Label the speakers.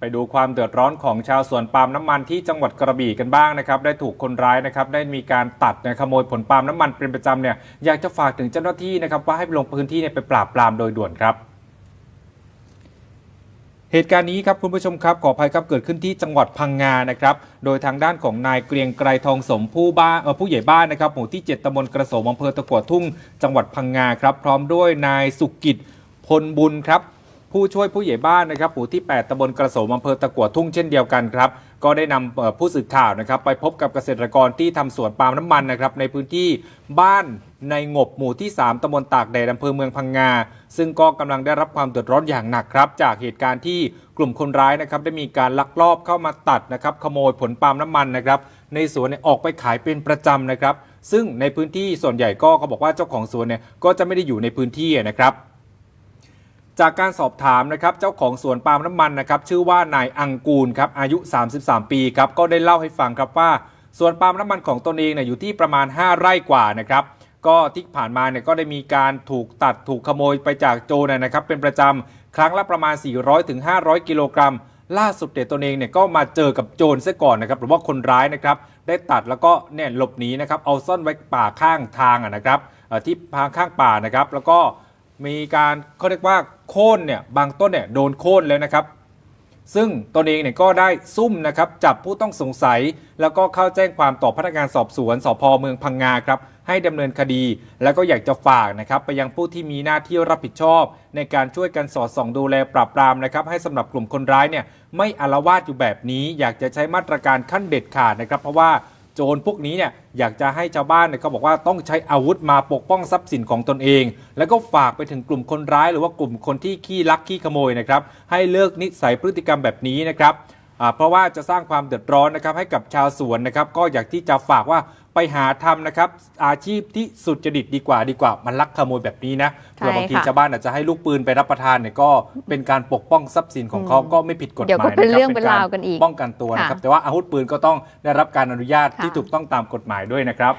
Speaker 1: ไปดูความเดือดร้อนของชาวสวนปาล์มน้ำมันที่จังหวัดกระบี่กันบ้างนะครับ ได้ถูกคนร้ายนะครับได้มีการตัดนะขโมยผลปาล์มน้ำมันเป็นประจำเนี่ยอยากจะฝากถึงเจ้าหน้าที่นะครับว่าให้ลงพื้นที่เนี่ยไปปราบปรามโดยด่วนครับเหตุการณ์นี้ครับคุณผู้ชมครับขออภัยครับเกิดขึ้นที่จังหวัดพังงานะครับโดยทางด้านของนายเกรียงไกรทองสมผู้บ้านผู้ใหญ่บ้านนะครับหมู่ที่ 7ตำบลกระโสมอำเภอตะกัวทุ่ง จังหวัดพังงาครับพร้อมด้วยนายสุกิจพลบุญครับ ผู้ช่วยผู้ใหญ่บ้านนะครับหมู่ที่ 8ตำบลกระโสมอำเภอตะกัวทุ่งเช่นเดียวกันครับ ก็ได้นำผู้สื่อข่าวนะครับ ไปพบกับเกษตรกรที่ทำสวนปาล์มน้ำมันนะครับ ในพื้นที่บ้านในงบหมู่ที่ 3ตำบลตากแดดอำเภอเมืองพังงา ซึ่งก็กำลังได้รับความเดือดร้อนอย่างหนักครับ จากเหตุการณ์ที่กลุ่มคนร้ายนะครับ ได้มีการลักลอบเข้ามาตัดนะครับ ขโมยผลปาล์มน้ำมันนะครับ ในสวนเนี่ยออกไปขายเป็นประจำนะครับ ซึ่งในพื้นที่ส่วนใหญ่ก็เขาบอกว่าเจ้าของสวนเนี่ยก็จะไม่ได้อยู่ในพื้นที่นะครับ จากการสอบถามนะครับเจ้าของสวนปาล์มน้ำมันนะครับชื่อว่านายอังกูลครับอายุ 33 ปีครับก็ได้เล่าให้ฟังครับว่าสวนปาล์มน้ำมันของตนเองเนี่ยอยู่ที่ประมาณ 5 ไร่กว่านะครับก็ที่ผ่านมาเนี่ยก็ได้มีการถูกตัดถูกขโมยไปจากโจรนะครับเป็นประจำครั้งละประมาณ 400ถึง500กิโลกรัมล่าสุดเด็ตนเองเนี่ยก็มาเจอกับโจรซะก่อนนะครับหรือว่าคนร้ายนะครับได้ตัดแล้วก็เนี่ยหลบหนีนะครับเอาซ่อนไว้ป่าข้างทางอะนะครับที่ทางข้างป่านะครับแล้วก็ มีการเขาเรียกว่าโค่นเนี่ยบางต้นเนี่ยโดนโค่นแล้วนะครับ ซึ่งตนเองเนี่ยก็ได้ซุ่มนะครับจับผู้ต้องสงสัย แล้วก็เข้าแจ้งความต่อพนักงานสอบสวนสพเมืองพังงาครับให้ดำเนินคดี แล้วก็อยากจะฝากนะครับไปยังผู้ที่มีหน้าที่รับผิดชอบ ในการช่วยกันสอดส่องดูแลปราบปรามนะครับให้สำหรับกลุ่มคนร้ายเนี่ยไม่อาละวาดอยู่แบบนี้ อยากจะใช้มาตรการขั้นเด็ดขาดนะครับ เพราะว่า โจรพวกนี้เนี่ยอยากจะให้ชาวบ้านเนี่ยเขาบอกว่าต้องใช้อาวุธมาปกป้องทรัพย์สินของตนเอง แล้วก็ฝากไปถึงกลุ่มคนร้าย หรือว่ากลุ่มคนที่ขี้ลักขี้ขโมยนะครับให้เลิกนิสัยพฤติกรรมแบบนี้นะครับ เพราะว่าจะสร้างความเดือดร้อนนะครับให้กับชาวสวนนะครับก็อยากที่จะฝากว่าไปหาทำนะครับอาชีพที่สุจริตดีกว่าดีกว่า มันลักขโมยแบบนี้นะ
Speaker 2: ใช่
Speaker 1: เผื่อบางที
Speaker 2: ค่ะ
Speaker 1: ชาวบ้านอาจจะให้ลูกปืนไปรับประทานเนี่ยก็เป็นการปกป้องทรัพย์สินของเขาก็ไม่ผิดกฎห
Speaker 2: เดี๋ยว
Speaker 1: มา
Speaker 2: ก็
Speaker 1: ย
Speaker 2: เป็น
Speaker 1: นะค
Speaker 2: เรื่
Speaker 1: รั
Speaker 2: อง
Speaker 1: บ
Speaker 2: เป็นราวกันอีก
Speaker 1: ป้องกันตัวนะครับ
Speaker 2: ค่ะ
Speaker 1: แต่ว่าอาวุธปืนก็ต้องได้รับการอนุญาตที่
Speaker 2: ค่ะ
Speaker 1: ถูกต้องตามกฎหมายด้วยนะครับ